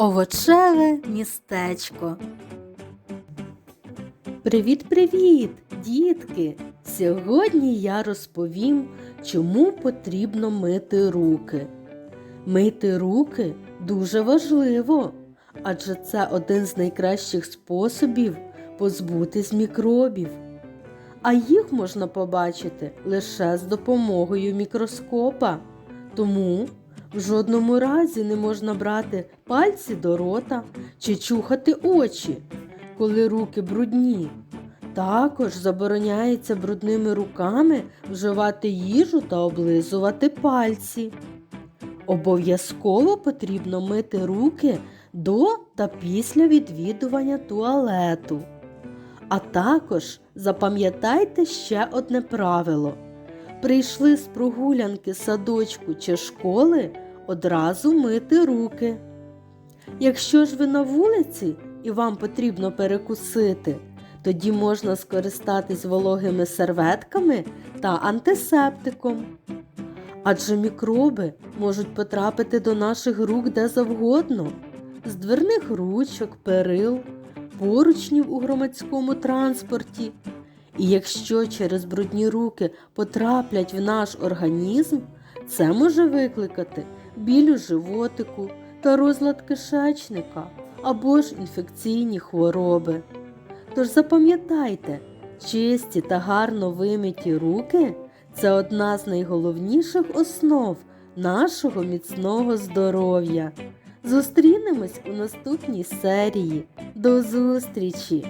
Овочеве містечко. Привіт-привіт, дітки! Сьогодні я розповім, чому потрібно мити руки. Мити руки дуже важливо, адже це один з найкращих способів позбутись мікробів. А їх можна побачити лише з допомогою мікроскопа. Тому в жодному разі не можна брати пальці до рота чи чухати очі, коли руки брудні. Також забороняється брудними руками вживати їжу та облизувати пальці. Обов'язково потрібно мити руки до та після відвідування туалету. А також запам'ятайте ще одне правило. Прийшли з прогулянки садочку чи школи одразу мити руки. Якщо ж ви на вулиці і вам потрібно перекусити, тоді можна скористатись вологими серветками та антисептиком. Адже мікроби можуть потрапити до наших рук де завгодно, з дверних ручок, перил, поручнів у громадському транспорті. І якщо через брудні руки потраплять в наш організм, це може викликати біль у животику та розлад кишечника або ж інфекційні хвороби. Тож запам'ятайте, чисті та гарно вимиті руки це одна з найголовніших основ нашого міцного здоров'я. Зустрінемось у наступній серії. До зустрічі!